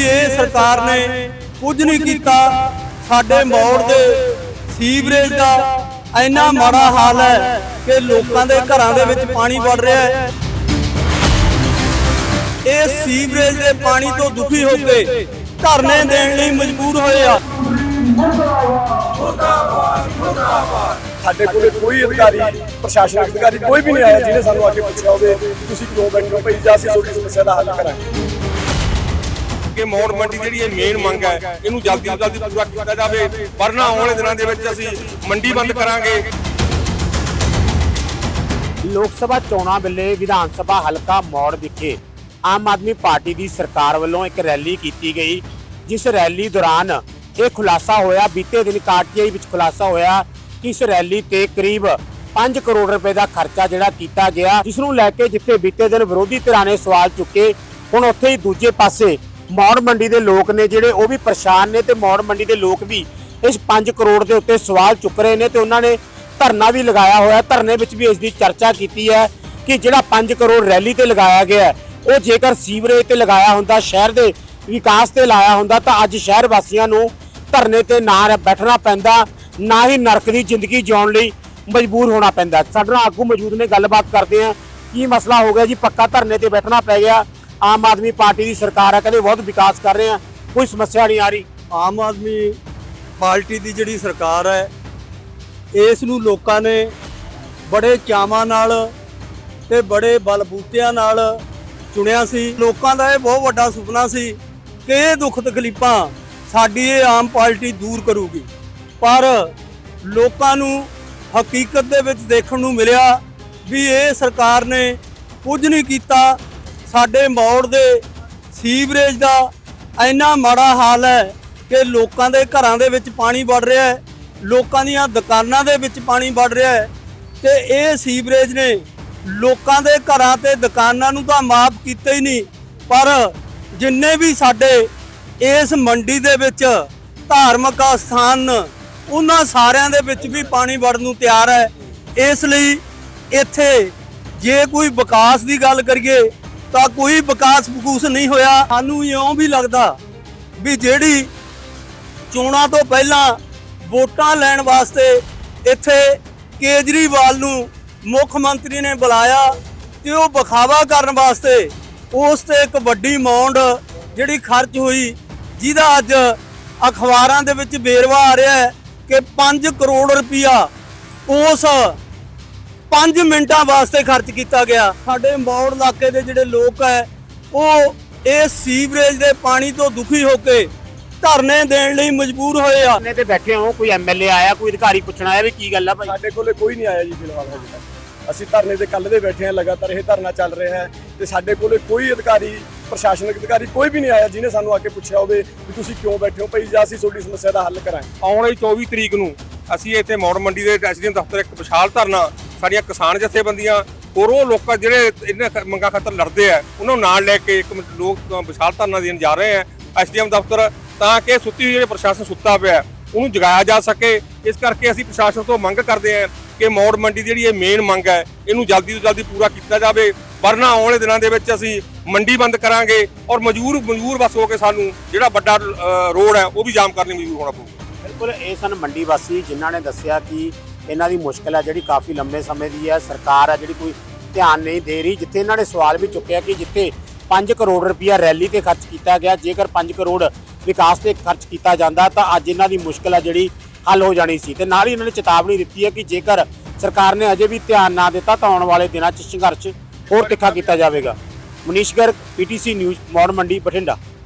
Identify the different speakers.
Speaker 1: ਵੀ ਇਹ ਸਰਕਾਰ ਨੇ ਕੁਝ ਨਹੀਂ ਕੀਤਾ। ਸਾਡੇ ਮੌੜ ਦੇ ਸੀਵਰੇਜ ਦਾ ਇੰਨਾ ਮਾੜਾ ਹਾਲ ਹੈ ਕਿ ਲੋਕਾਂ ਦੇ ਘਰਾਂ ਦੇ ਵਿੱਚ ਪਾਣੀ ਵੜ ਰਿਹਾ ਹੈ। ਇਹ ਸੀਵਰੇਜ ਦੇ ਪਾਣੀ ਤੋਂ ਦੁਖੀ ਹੋ ਕੇ ਧਰਨੇ ਦੇਣ ਲਈ ਮਜਬੂਰ ਹੋਏ ਆ।
Speaker 2: ਸਾਡੇ ਕੋਲੇ ਕੋਈ ਅਧਿਕਾਰੀ, ਪ੍ਰਸ਼ਾਸਨਿਕ ਅਧਿਕਾਰੀ ਕੋਈ ਵੀ ਨਹੀਂ ਆਇਆ ਜਿਹਨੇ ਸਾਨੂੰ ਆ ਕੇ ਪੁੱਛਿਆ ਹੋਵੇ, ਤੁਸੀਂ ਕਿਉਂ ਬੈਠੇ ਹੋ? ਭਾਈ ਜਾਂ ਅਸੀਂ ਤੁਹਾਡੀ ਸਮੱਸਿਆ ਦਾ ਹੱਲ ਕਰਾਂਗੇ।
Speaker 3: ਕਿ ਮੌੜ ਮੰਡੀ ਜਿਹੜੀ ਇਹ ਮੇਨ ਮੰਗ ਹੈ, ਇਹਨੂੰ ਜਲਦੀ ਤੋਂ ਜਲਦੀ ਪੂਰਾ ਕੀਤਾ ਜਾਵੇ। ਵਰਨਾ ਆਉਣ ਵਾਲੇ ਦਿਨਾਂ ਦੇ ਵਿੱਚ ਅਸੀਂ ਮੰਡੀ ਬੰਦ ਕਰਾਂਗੇ।
Speaker 4: ਲੋਕ ਸਭਾ ਚੋਣਾਂ ਵੇਲੇ ਵਿਧਾਨ ਸਭਾ ਹਲਕਾ ਮੌੜ ਵਿਖੇ ਆਮ ਆਦਮੀ ਪਾਰਟੀ ਦੀ ਸਰਕਾਰ ਵੱਲੋਂ ਇੱਕ ਰੈਲੀ ਕੀਤੀ ਗਈ, ਜਿਸ ਰੈਲੀ ਦੌਰਾਨ ਇਹ ਖੁਲਾਸਾ ਹੋਇਆ, ਬੀਤੇ ਦਿਨ ਕਾਟਜਈ ਵਿੱਚ ਖੁਲਾਸਾ ਹੋਇਆ ਕਿ ਇਸ ਰੈਲੀ ਤੇ ਕਰੀਬ 5 ਕਰੋੜ ਰੁਪਏ ਦਾ ਖਰਚਾ ਜਿਹੜਾ ਕੀਤਾ ਗਿਆ, ਜਿਸ ਨੂੰ ਲੈ ਕੇ ਜਿੱਥੇ ਬੀਤੇ ਦਿਨ ਵਿਰੋਧੀ ਧਿਰਾਂ ਨੇ ਸਵਾਲ ਚੁੱਕੇ, ਹੁਣ ਉੱਥੇ ਹੀ ਦੂਜੇ ਪਾਸੇ ਮੌੜ ਮੰਡੀ ਦੇ ਲੋਕ ਨੇ ਜਿਹੜੇ ਉਹ ਵੀ ਪਰੇਸ਼ਾਨ ਨੇ ਤੇ ਮੌੜ ਮੰਡੀ ਦੇ ਲੋਕ ਵੀ ਇਸ 5 ਕਰੋੜ ਦੇ ਉੱਤੇ ਸਵਾਲ ਚੁੱਕ ਰਹੇ ਨੇ ਤੇ ਉਹਨਾਂ ਨੇ ਧਰਨਾ ਵੀ ਲਗਾਇਆ ਹੋਇਆ ਧਰਨੇ ਵਿੱਚ ਵੀ ਇਸ ਦੀ ਚਰਚਾ ਕੀਤੀ ਹੈ ਕਿ ਜਿਹੜਾ 5 ਕਰੋੜ ਰੈਲੀ ਤੇ ਲਗਾਇਆ ਗਿਆ ਉਹ ਜੇਕਰ ਸੀਵਰੇਜ ਤੇ ਲਗਾਇਆ ਹੁੰਦਾ, ਸ਼ਹਿਰ ਦੇ ਵਿਕਾਸ ਤੇ ਲਾਇਆ ਹੁੰਦਾ ਤਾਂ ਅੱਜ ਸ਼ਹਿਰ ਵਾਸੀਆਂ ਨੂੰ ਧਰਨੇ ਤੇ ਨਾ ਰਹਿ- ਬੈਠਣਾ ਪੈਂਦਾ, ਨਾ ਹੀ ਨਰਕ ਦੀ ਜ਼ਿੰਦਗੀ ਜਿਉਣ ਲਈ ਮਜਬੂਰ ਹੋਣਾ ਪੈਂਦਾ ਸਾਡੇ ਨਾਲ ਆਗੂ ਮੌਜੂਦ ਨੇ, ਗੱਲਬਾਤ ਕਰਦੇ ਆ ਕੀ ਮਸਲਾ ਹੋ ਗਿਆ ਜੀ? ਪੱਕਾ ਧਰਨੇ ਤੇ ਬੈਠਣਾ ਪੈ ਗਿਆ। ਆਮ ਆਦਮੀ ਪਾਰਟੀ ਦੀ ਸਰਕਾਰ ਹੈ ਕਹਿੰਦੇ ਬਹੁਤ ਵਿਕਾਸ ਕਰ ਰਹੇ ਆ, ਕੋਈ ਸਮੱਸਿਆ ਨਹੀਂ ਆ ਰਹੀ।
Speaker 1: ਆਮ ਆਦਮੀ ਪਾਰਟੀ ਦੀ ਜਿਹੜੀ ਸਰਕਾਰ ਹੈ, ਇਸ ਨੂੰ ਲੋਕਾਂ ਨੇ ਬੜੇ ਚਾਵਾਂ ਨਾਲ ਤੇ ਬੜੇ ਬਲਬੂਤਿਆਂ ਨਾਲ ਚੁਣਿਆ ਸੀ। ਲੋਕਾਂ ਦਾ ਇਹ ਬਹੁਤ ਵੱਡਾ ਸੁਪਨਾ ਸੀ ਕਿ ਇਹ ਦੁੱਖ ਤਕਲੀਫਾਂ ਸਾਡੀ ਇਹ ਆਮ ਪਾਰਟੀ ਦੂਰ ਕਰੂਗੀ। ਪਰ ਲੋਕਾਂ ਨੂੰ ਹਕੀਕਤ ਦੇ ਵਿੱਚ ਦੇਖਣ ਨੂੰ ਮਿਲਿਆ ਵੀ ਇਹ ਸਰਕਾਰ ਨੇ ਕੁਝ ਨਹੀਂ ਕੀਤਾ ਸਾਡੇ ਮੌੜ ਦੇ ਸੀਵਰੇਜ ਦਾ ਇੰਨਾ ਮਾੜਾ ਹਾਲ ਹੈ ਕਿ ਲੋਕਾਂ ਦੇ ਘਰਾਂ ਦੇ ਵਿੱਚ ਪਾਣੀ ਵੜ ਰਿਹਾ ਹੈ, ਲੋਕਾਂ ਦੀਆਂ ਦੁਕਾਨਾਂ ਦੇ ਵਿੱਚ ਪਾਣੀ ਵੜ ਰਿਹਾ ਹੈ ਤੇ ਇਹ ਸੀਵਰੇਜ ਨੇ ਲੋਕਾਂ ਦੇ ਘਰਾਂ ਤੇ ਦੁਕਾਨਾਂ ਨੂੰ ਤਾਂ ਮਾਫ ਕੀਤਾ ਹੀ ਨਹੀਂ, ਪਰ ਜਿੰਨੇ ਵੀ ਸਾਡੇ ਇਸ ਮੰਡੀ ਦੇ ਵਿੱਚ ਧਾਰਮਿਕ ਸਥਾਨ ਉਹਨਾਂ ਸਾਰਿਆਂ ਦੇ ਵਿੱਚ ਵੀ ਪਾਣੀ ਵੜਨ ਨੂੰ ਤਿਆਰ ਹੈ। ਇਸ ਲਈ ਇੱਥੇ ਜੇ ਕੋਈ ਵਿਕਾਸ ਦੀ ਗੱਲ ਕਰੀਏ ਤਾਂ ਕੋਈ ਵਿਕਾਸ ਵਿਕੂਸ ਨਹੀਂ ਹੋਇਆ। ਸਾਨੂੰ ਇਉਂ ਵੀ ਲੱਗਦਾ ਵੀ ਜਿਹੜੀ ਚੋਣਾਂ ਤੋਂ ਪਹਿਲਾਂ ਵੋਟਾਂ ਲੈਣ ਵਾਸਤੇ ਇੱਥੇ ਕੇਜਰੀਵਾਲ ਨੂੰ ਮੁੱਖ ਮੰਤਰੀ ਨੇ ਬੁਲਾਇਆ ਤੇ ਉਹ ਵਿਖਾਵਾ ਕਰਨ ਵਾਸਤੇ ਉਸ ਤੇ ਇੱਕ ਵੱਡੀ ਅਮਾਉਂਟ ਜਿਹੜੀ ਖਰਚ ਹੋਈ, ਜਿਹਦਾ ਅੱਜ ਅਖਬਾਰਾਂ ਦੇ ਵਿੱਚ ਵੇਰਵਾ ਆ ਰਿਹਾ ਹੈ ਕਿ 5 ਕਰੋੜ ਰੁਪਇਆ ਉਸ 5 ਮਿੰਟਾਂ ਵਾਸਤੇ ਖਰਚ ਕੀਤਾ ਗਿਆ। ਸਾਡੇ ਮੌੜ ਇਲਾਕੇ ਦੇ ਜਿਹੜੇ ਲੋਕ ਹੈ ਉਹ ਇਸ ਸੀਵਰੇਜ ਦੇ ਪਾਣੀ ਤੋਂ ਦੁਖੀ ਹੋ ਕੇ ਧਰਨੇ ਦੇਣ ਲਈ ਮਜਬੂਰ ਹੋਏ ਆ।
Speaker 4: ਧਰਨੇ ਤੇ ਬੈਠੇ ਹੋ ਕੋਈ ਐਮਐਲਏ ਆਇਆ ਕੋਈ ਅਧਿਕਾਰੀ ਪੁੱਛਣ ਆਇਆ ਵੀ ਕੀ ਗੱਲ ਆ ਭਾਈ?
Speaker 2: ਸਾਡੇ ਕੋਲੇ ਕੋਈ ਨਹੀਂ ਆਇਆ ਜੀ ਫਿਲਹਾਲ ਹਜੇ ਤੱਕ। ਅਸੀਂ ਧਰਨੇ ਦੇ ਕੱਲ ਦੇ ਬੈਠੇ ਹਾਂ ਲਗਾਤਾਰ ਇਹ ਧਰਨਾ ਚੱਲ ਰਿਹਾ ਹੈ ਤੇ ਸਾਡੇ ਕੋਲੇ ਕੋਈ ਅਧਿਕਾਰੀ ਪ੍ਰਸ਼ਾਸਨਿਕ ਅਧਿਕਾਰੀ ਕੋਈ ਵੀ ਨਹੀਂ ਆਇਆ ਜਿਹਨੇ ਸਾਨੂੰ ਆ ਕੇ ਪੁੱਛਿਆ ਹੋਵੇ ਕਿ ਤੁਸੀਂ ਕਿਉਂ ਬੈਠੇ ਹੋ? ਭਾਈ ਜਾਂ ਅਸੀਂ ਤੁਹਾਡੀ ਸਮੱਸਿਆ ਦਾ ਹੱਲ ਕਰਾਂਗੇ।
Speaker 3: ਆਉਣ ਵਾਲੀ 24 ਤਰੀਕ ਨੂੰ ਅਸੀਂ ਇੱਥੇ ਮੌੜ ਮੰਡੀ ਦੇ ਐਸਡੀਐਮ ਦਫ਼ਤਰ ਇੱਕ ਵਿਸ਼ਾਲ ਧਰਨਾ ਸਾਡੀਆਂ ਕਿਸਾਨ ਜਥੇਬੰਦੀਆਂ, ਹੋਰ ਉਹ ਲੋਕ ਜਿਹੜੇ ਇਹਨਾਂ ਮੰਗਾਂ ਖਾਤਰ ਲੜਦੇ ਆ, ਉਹਨਾਂ ਨੂੰ ਨਾਲ ਲੈ ਕੇ ਇੱਕ ਲੋਕ ਵਿਸ਼ਾਲ ਧਰਨਾ ਦੇਣ ਜਾ ਰਹੇ ਆ, ਐਸਡੀਐਮ ਦਫ਼ਤਰ, ਤਾਂ ਕਿ ਸੁੱਤੀ ਹੋਈ ਜਿਹੜੇ ਪ੍ਰਸ਼ਾਸਨ ਸੁੱਤਾ ਪਿਆ, ਉਹਨੂੰ ਜਗਾਇਆ ਜਾ ਸਕੇ। ਇਸ ਕਰਕੇ ਅਸੀਂ ਪ੍ਰਸ਼ਾਸਨ ਤੋਂ ਮੰਗ ਕਰਦੇ ਆ ਕਿ ਮੌੜ ਮੰਡੀ ਦੀ ਜਿਹੜੀ ਇਹ ਮੇਨ ਮੰਗ ਹੈ, ਇਹਨੂੰ ਜਲਦੀ ਤੋਂ ਜਲਦੀ ਪੂਰਾ ਕੀਤਾ ਜਾਵੇ। ਵਰਨਾ ਆਉਣ ਵਾਲੇ ਦਿਨਾਂ ਦੇ ਵਿੱਚ ਅਸੀਂ ਮੰਡੀ ਬੰਦ ਕਰਾਂਗੇ ਔਰ ਮਜਬੂਰ ਮਜਬੂਰ ਬਸ ਹੋ ਕੇ ਸਾਨੂੰ ਜਿਹੜਾ ਵੱਡਾ ਰੋਡ ਹੈ, ਉਹ ਵੀ ਜਾਮ ਕਰਨੀ ਮਜਬੂਰ ਹੋਣਾ ਪਊਗਾ।
Speaker 4: ਬਿਲਕੁਲ, ਇਹ ਸਨ ਮੰਡੀ ਵਾਸੀ ਜਿਨ੍ਹਾਂ ਨੇ ਦੱਸਿਆ ਕਿ ਇਹਨਾਂ ਦੀ ਮੁਸ਼ਕਲ ਹੈ ਜਿਹੜੀ ਕਾਫੀ ਲੰਬੇ ਸਮੇਂ ਦੀ ਹੈ ਸਰਕਾਰ ਹੈ ਜਿਹੜੀ ਕੋਈ ਧਿਆਨ ਨਹੀਂ ਦੇ ਰਹੀ। ਜਿੱਥੇ ਇਹਨਾਂ ਨੇ ਸਵਾਲ ਵੀ ਚੁੱਕਿਆ ਕਿ ਜਿੱਥੇ 5 ਕਰੋੜ ਰੁਪਇਆ ਰੈਲੀ ਤੇ ਖਰਚ ਕੀਤਾ ਗਿਆ, ਜੇਕਰ 5 ਕਰੋੜ ਵਿਕਾਸ ਤੇ ਖਰਚ ਕੀਤਾ ਜਾਂਦਾ ਤਾਂ ਅੱਜ ਇਹਨਾਂ ਦੀ ਮੁਸ਼ਕਲ ਹੈ ਜਿਹੜੀ ਹੱਲ ਹੋ ਜਾਣੀ ਸੀ। ਤੇ ਨਾਲ ਹੀ ਇਹਨਾਂ ਨੇ ਚੇਤਾਵਨੀ ਦਿੱਤੀ ਹੈ ਕਿ ਜੇਕਰ ਸਰਕਾਰ ਨੇ ਅਜੇ ਵੀ ਧਿਆਨ ਨਾ ਦਿੱਤਾ ਤਾਂ ਆਉਣ ਵਾਲੇ ਦਿਨਾਂ 'ਚ ਸੰਘਰਸ਼ ਹੋਰ ਤਿੱਖਾ ਕੀਤਾ ਜਾਵੇਗਾ। Manish Garg PTC news, Maur Mandi, Bathinda.